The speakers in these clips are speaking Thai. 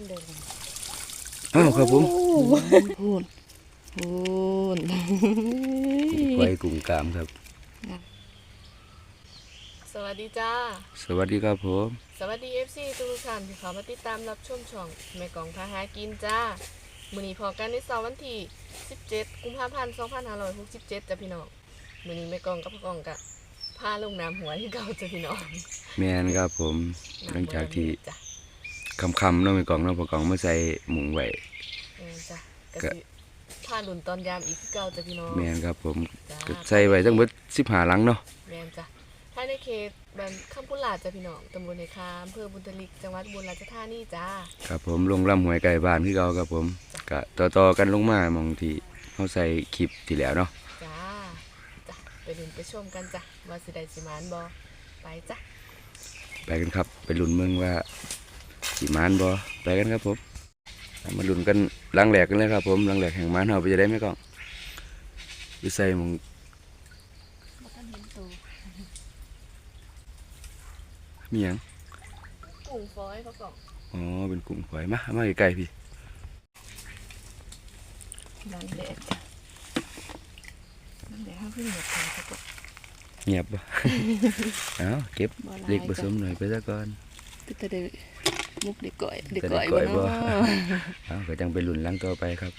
งเดินอ้าวครับผมพูนพูนไว้กลุ่มกามครับ สวัสดีจ้า สวัสดีครับผม สวัสดี FC ทุกท่านที่เข้ามาติดตามรับชมช่องแม่กองพาหากินจ้ามื้อนี้พอกันในเสาร์วันที่ 17 กุมภาพันธ์2567จ้ะพี่น้องมื้อนี้แม่กองกับพ่อกองกะพาลงน้ำหัวที่เก่าจ้ะพี่น้องแมนครับผม หลังจากที่ จ้ะคำๆเนาะไปกล่องเนาะพอกล่องมาใส่หมุงไว้ เออจ้ะกะก็ สิพาลุนตอนยามอีกคือเก่าจ้ะพี่น้องแมนครับผมจ้าก็ใส่ไว้ทั้งหมด15หลังเนาะ แม่นจ้ะถ้าในเขตบ้านคำพุลาดจ้ะพี่น้องตำบลในคามอำเภอบุญทลิกจังหวัดอุบุรีราชธานีจ้าครับผมลงลำหวยไก่บ้านคือเก่าครับผมก็ต่อๆกันลงมาหมองที่เฮาใส่คลิปที่แล้วเนาะ จ้าจ้ะไปดูไปชมกันจ้ะว่าสิได้สิมานบอไปจ้ะ ไปกันครับ ไปลุ้นเมืองว่า สิมานบ่ไปกันครับผมเอามาลุ้นกันหลังแหลกกันเลยครับผมหลังแหลกแห่งมานเฮาไปจะได้ไหมกล่องอยู่ใส่หมองบ่ทันเห็นตัวมีหยังกุ้งฟอยเขาบอกอ๋อเป็นกลุ่มข่อยมามาใกล้ๆพี่นั่นแหละจ้ะนั่นแหละห้ามขึ้นหมดเลยเขาบอกเงียบบ่ เอาเก็บบ่หลายเล็กผสจ้ะมหน่อยไปซะก่อนตึกแต่เด็ก มุกเด็กก่อยเด็กแต่ก่อยเด็กก่อยบ่บ่เนาะเอาก็จังไปหลุนหลังต่อไปครับ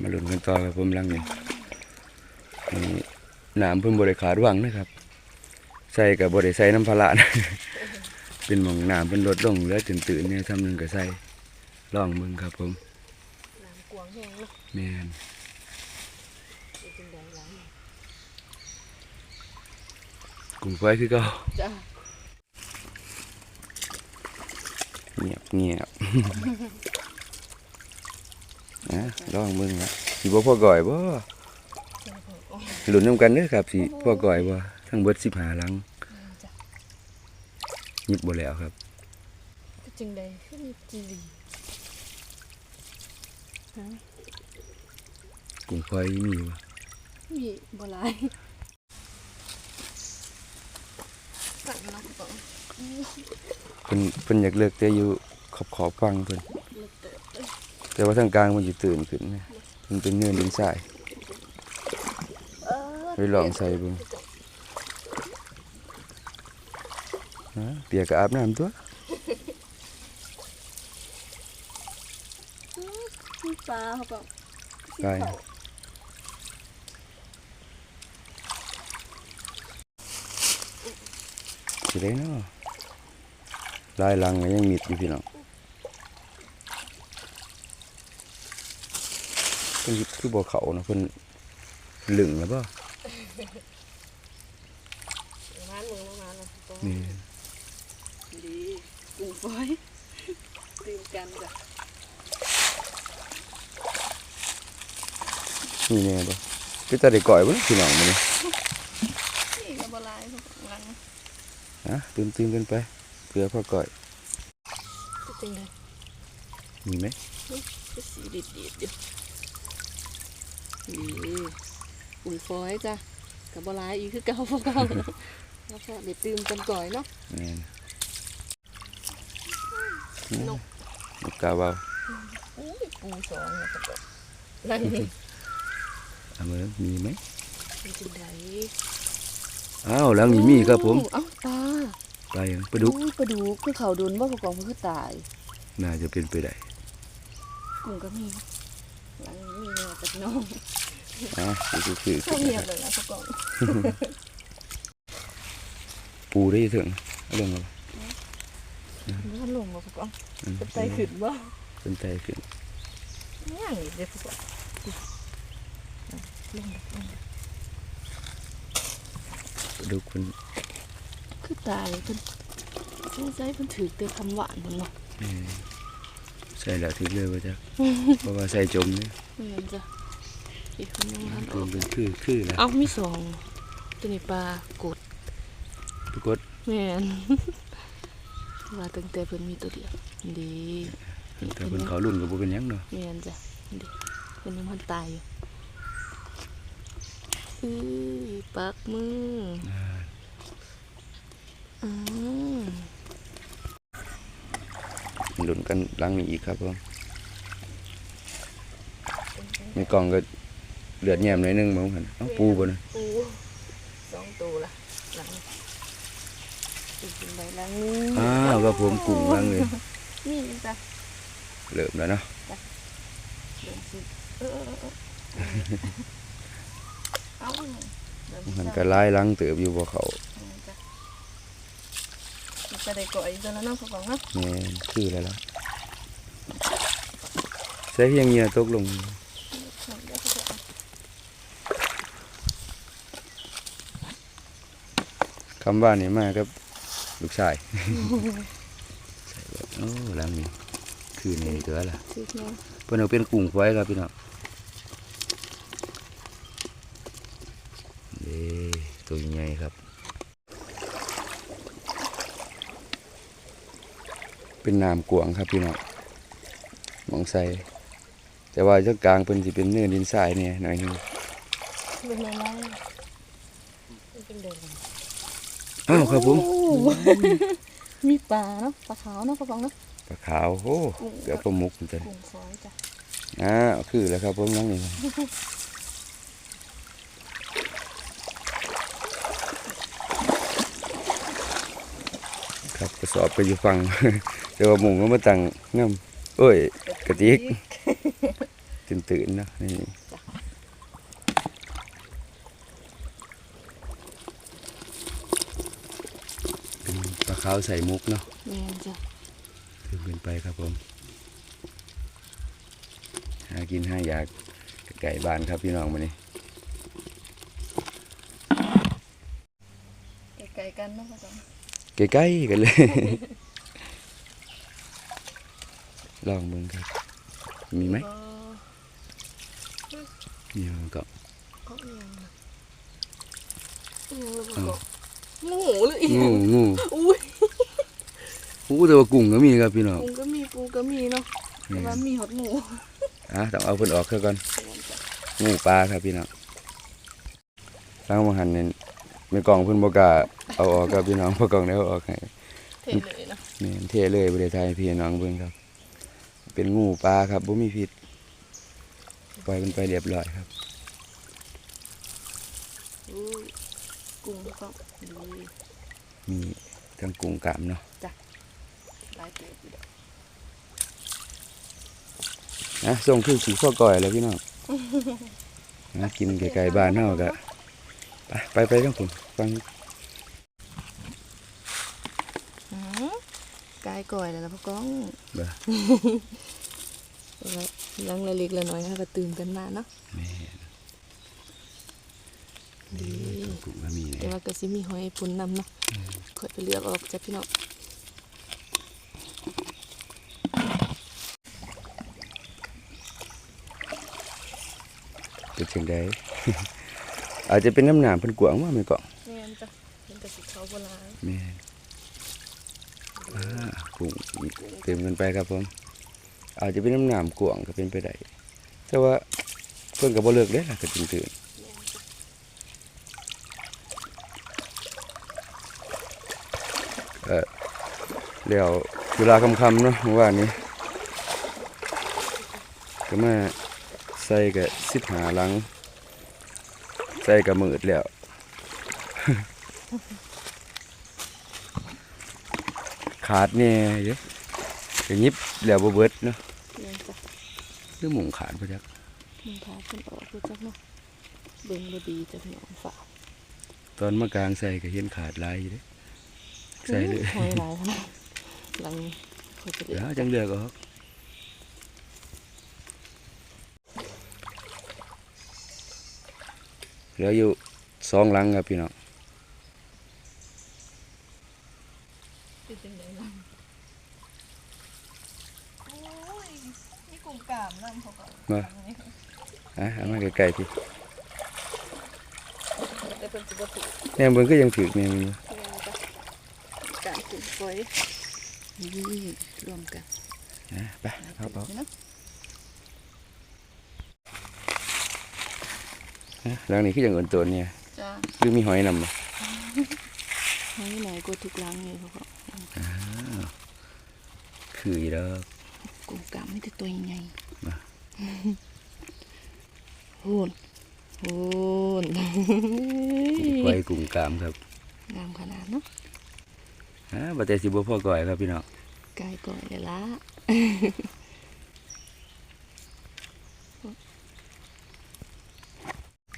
มาหลุนกันต่อครับผมหลังนี้นี่น้ำเพิ่นบริขาดหวังนะครับ ใส่กับบริใส่น้ำพะละนะเป็นหมองน้ำเป็นลดลงเหลือตื่นๆเนี่ยทำหนึงก็ใส่ลองมึงครับผมน้ำกวางแห้งเนาะแม่นเป็นจังใดหลาย กุ้งไฟคือเก็จ้ะเงียบเงียบนะลองมึงละสิบ่พ่อก่อยบ่หลุนนำกันเด้อครับสิพ่อก่อยบ่ทั้งเบิด15หลังจ้ะยิบบ่แล้วครับเป็นจังใดขึ้นจีรีฮะกุ้งไฟมีบ่มีบ่หลาย สั่งมาบอกเพิ่นเพิ่นอยากเลิกแต่อยู่ขอบขอบฟังเพิ่นเลิกเติบเอ้ยแต่ว่าทางกลางมันสิตื่นขึ้นนะมันเป็นเนินดินทรายเออไปลองใส่เบิ่งฮะเปียกก็อาบน้ำตัวมีปลาเขาบอกไป สิได้เนาะลายหลังก็ยังมิดอยู่พี่น้องเพิ่นคือบ่เข้านะเพิ่นลึงแล้วบ่ร้านมือมาแล้วตรงนี่ดีกุ้งฝอยตื่นกันจ้ะนี่แน่บ่คือตาได้ก่อยบ่พี่น้องมื้อนี้นี่กับบลายเขาบอกหลัง ฮะตื่นๆกันไปเพื่อพ่อก่อยก็จริงเลยมีไหมก็สีดีดีๆอยู่นี่กุ้งฝอยจ้ะกับบลายอีกคือเก่าพวกเก่าแล้วก็เดี๋ยวตื่นกันก่อยเนาะแม่นนกนกกาเบาอุ้ยปูสองนะเขาบอกนั่นนี่เอามือมีไหมเป็นจังได อ้าวหลังนี้มีครับผมเอ้าตาปลายังปลาดุกอุ้ยปลาดุกคือเขาโดนว่าเขากองมันคือตาย น่าจะเป็นไปได้กุ้งก็มีหลังนี้มีเนื้อจากน้องอะคือคือเขาเงียบเลยนะเขากองปูได้ถึงเอาลงมามันลงมาเขากองอืมเป็นใจขึ้นบ่เป็นใจขึ้นย่างอีกเด็กเขากองลงแบบลงแบบปลา ดุกคนคือตายเพิ่นสงสัยเพิ่นถือเตือคำหวานเพิ่นเนาะเอ่อใส่แล้วถึงเลยว่าจ้ะเพราะว่าใส่จมเนี่ยไม่งั้นจ้ะอีกคนยังทันอรวอมกเป็นคือคือแล้วเอ้ามีสองตัวนี้ปลากดปรากฏแม่นว่าตั้งแต่เพิ่นมีตัวเดียวดีถ้าเป็นเขารุ่นก็บ่เป็นหยังเนาะแม่นจ้ะดีเพิ่นยังมันตายอยู่ อีปักมืออืมหลุนกันล้างนี้อีกครับผมในกล่องก็เลือดแยมหน่อยนึงมั้งห็นเอาปูบนะปูสองตัวละหลังกินใบล้างนี้อ้าวครัผมกุ้งล้างเลยนี่จ้ะเริ่มแล้วเนาะ เออเออเออเอาเดินมันสิก็ลายหลังเติบอยู่บ่เขาจ้ะมันจะได้ก่อยตัวแล้วเนาะพ่อของเนาะแม่นคือแล้วล่ะใส่เพียงเหงียตกลงเดี๋ยวเขาจะเอาคำว่านี่มากับลูกชายใส่แบบโอ้หลังนี้คือนี่ตัวล่ะซื้อเนี่ยเพิ่นเอาเป็นกุ้งไว้ครับพี่น้องเด้ ตัวใหญ่ครับ เป็นน้ำกวางครับพี่น้องมองใส่แต่ว่าเจ้ากลางเป็นสิเป็นเนื้อดินทรายเนี่ยหน่อยหนึงเป็นอะไรมันเป็นเดินอ้าวครับผมมีปลาเนาะปลาขาวเนาะพ่อของเนาะปลาขาวโอ้เกือบปลาหมุกจังกุ้งฝอยจ้ะอ่าคือแล้วครับผมนั่งนี่ ครับกระสอบไปอยู่ฟังแต่ว่าหมุงก็มาตั้งน้ำเอ้ยกระติกตื่นตื่นๆนะนี่เป็นปลาขาวใส่มุกเนาะแม่นจ้ะถือขึ้นไปครับผม หากินหาอยากไก่บ้านครับพี่น้องมานี่ไกลๆกันเนาะพ่อของ ใกล้ๆกันเลย ลองมึงครับ มีไหมมีมันก็ก็เอียงนะเอียงแล้วก็งูหรืออีงูงูอุ้ยหูแต่ว่ากุ้งก็มีครับพี่น้องปูก็มีปูก็มีเนาะแต่ว่ามีหดหมูอะต้องเอาเพิ่นออกเท่ากันงูปลาครับพี่น้องล้างมาหันเนี่ย ไม่กล่องเพิ่นบ่กล้าเอาออกครับพี่น้องบ่กล่องได้เอาออกให้เทเลยเนาะนี่เทเลยประเทศไทยให้พี่น้องเบิ่งครับ เป็นงูปลาครับบ่มีพิษปล่อยมันไปเรียบร้อยครับอุ้ยกุ้งก็ดีมีทั้งกุ้งกามเนาะหลายเตะอยู่เด้อนะส่งคือสีข้อก่อยแล้วพี่น้องนะกินไก่ๆบ้านเฮาก็ ไปไปไปทั้งผมฟังหือกายก่อยแล้วล่ะพ่อกองเบ่แต่ว่าหลังละเล็กละน้อยค่ะก็ตื่นกันมาเนาะแม่ดีกุ้งก็มีแต่เนี่ยว่าก็สิมีหอยปุ่นนำเนาะค่อยไปเลือกออกจ้ะพี่น้องเป็นจังได อาจจะเป็นน้ำหนามเพิ่นกวางว่าไม่เกาะแม่นจ้ะเป็นกระสิเขาโบราณแม่นอ่ากุ้งอีกเต็มกันไปครับผม อาจจะเป็นน้ำหนามกวางก็เป็นไปได้แต่ว่าเพิ่นก็บ่เลิกเด้ล่ะก็ตื่นตื่นเออแล้วเวลาค่ำๆเนาะเมื่อวานนี้ก็มาใส่กับสิบหาหลังใส่กับมืดแล้วขาดเนี่ยเยอะก็ยิบแล้วบ่เบิดเนาะแม่นจ้ะหรือหมุงขาดบ่จักมันพาขึ้นออกคือจักเนาะเบิ่งบ่ดีจ้ะพี่น้องฝากตอนมากลางใส่ก็เห็นขาดหลายอยู่เด้ใส่เลยหอยหลายขนาดหลังค่อยไปเลืเดี๋อยกวจังเลือกออก เหลืออยู่สองหลังครับพี่น้องเป็นจังไดล่ะโอ้ยนี่กลุ่มกามนำเขาก็มาอะเอามาใกล้ๆพี่แต่เพิ่นสิบ่ถูกแนมเบิ่งก็ยังถือแนมอยู่แม่นจ้ะการกลุ่มฝอยนี่รวมกันนะไปครับเอาเนาะ อะ หลังนี้คืออย่างอื่นตัวเนี่ยจ้าหรือมีหอยนำบ่หอยหลายกว่าทุกหลังเลยเขาก็คคืออีดอกกุ้งกามไม่แต่ตัวใหญ่มาโหนโหนไว้กุ้งกามครับงามขนาดเนาะฮะบ่แต่สิบ่พอก่อยครับพี่น้องไก่ก่อยเลยละ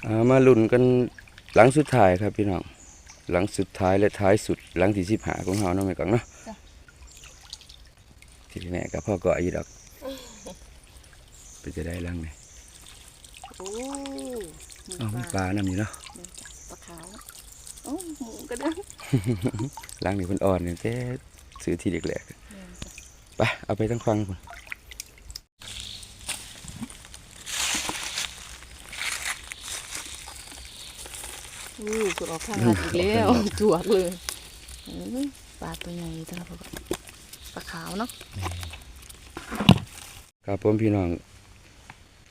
อ่า มาลุ้นกันหลังสุดท้ายครับพี่น้องหลังสุดท้ายและท้ายสุดหลังที่สิบหาของเฮาเนาะแม่ก่อนเนาะที่แม่กับพ่อก่อยอีดอกไปจะได้หลังนี่โอ้อ้าวมีปลานํอยู่เนาะปลาขาวโอ้หมูกระดังหลังนี่เพิ่นอ่อนนี่แต่ซื้อที่เด็กแหลกไปเอาไปทั้งฟังพุ่น อู้กดออกข้างหลังอีกแล้วจวกเลยปลาตัวใหญ่ตละพอก่อนปลาขาวเนาะครับผมพี่น้อง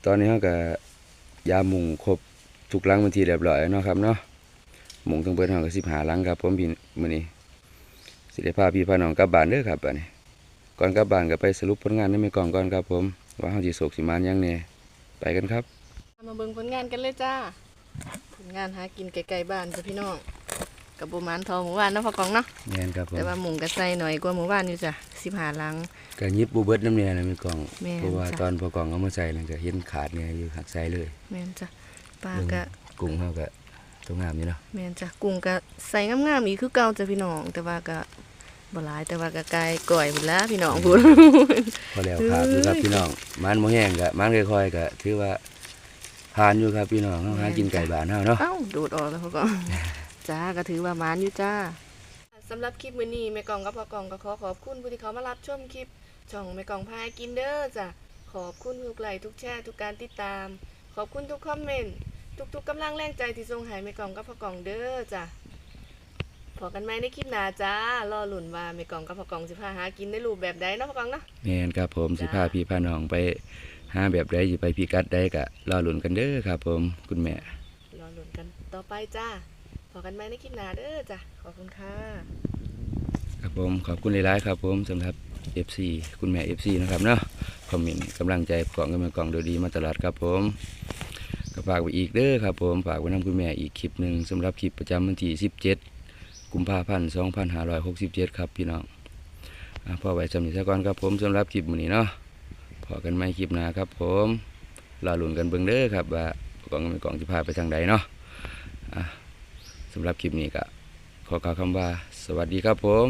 ตอนนี้เฮาก็ยาหมุงครบทุกลังเป็นทีเรียบร้อยเนาะครับเนาะหมุงทั้งเบิดเฮาก็15หลังครับผมพี่มือนี้สิได้พาพี่พาน้องกลับบ้านเด้อครับบัดนี้ก่อนกลับบ้านก็ไปสรุปผลงานในแม่กล่องก่อนครับผม ว่าเฮาสิโศกสิมานยังแหน่ไปกันครับ มาเบิ่งผลงานกันเลยจ้า งานหากินไกลๆบ้านจ้ะพี่น้องกับบุมานทองหมู่บ้านเนาะพอกองเนาะแม่นครับผมแต่ว่าหมุงกระใส่หน่อยกว่าหมู่บ้านอยู่จ้ะสิบหาหลัง ก็ยิบบ่เบิดน้ำแหน่นะแม่กล่องแม่นเพราะว่าจ้ะ ตอนพอกล่องเอามาใส่นั่นก็เห็นขาดแหน่อยู่หักใส่เลยแม่นจ้ะปลาเบิ่งกะกุ้งเฮาก็ตัวงามนี่เนาะแม่นจ้ะกุ้งกะใส่งามๆอีกคือเก่าจ้ะพี่น้อง แต่ว่าก็บ่หลายแต่ว่าก็ไกลก่อยพุ่นละพี่น้องพุ่นพอแล้วครับอยู่ครับพี่น้องมันบ่แห้งก็มันค่อยๆก็ถือว่า ผ่านอยู่ครับพี่น้องเฮาหากินไก่บ้านเฮาเนาะเอ้าโดดออกแล้วพอกองจ้าก็ถือว่ามานอยู่จ้าสำหรับคลิปมื้อนี้แม่กองกับพ่อกองก็ขอขอบคุณผู้ที่เขามารับชมคลิปช่องแม่กองพายกินเด้อจ้ะขอบคุณทุกไลค์ทุกแชร์ทุกการติดตาม ขอบคุณทุกคอมเมนต์ทุกๆกำลังแรงใจที่ส่งให้แม่กองกับพ่อกองเด้อจ้ะพอกันไหมในคลิปหน้าจ้ารอหลุ่นว่าแม่กองกับพ่อกองสิพาหากินในรูปแบบใดเนาะพ่อกองเนาะแม่นครับผมสิจ้าพาพี่พาน้องไป หาแบบใดสิไปพิกัดใดก็รอลุ้นกันเด้อครับ ผมคุณแม่ รอหลุ่นกันต่อไปจ้าพอกันไหมในคลิปหน้าเด้อจ้ะขอบคุณค่ะครับผมขอบคุณหลายๆครับ ผมสำหรับ FC คุณแม่ FC นะครับเนาะคอมเมนต์กำลังใจกล่องกันมากล่องโดยดีมาตลอดครับผมก็ฝากไว้อีกเด้อครับ ผมฝากไว้นำคุณแม่อีกคลิปหนึ่งสำหรับคลิปประจำวันที่17กุมภาพันธ์2567 ครับพี่น้องอะพอไว้จำนี้ซะก่อนครับผมสำหรับคลิปมื้อนี้เนาะ พอกันไม่คลิปหน้าครับ ผมรอลุ้นกันเบิ่งเด้อครับ ว่ากล่องเป็นกล่องที่พาไปทางใดเนาะอะสำหรับคลิปนี้ก็ขอกล่าวคำว่า สวัสดีครับผม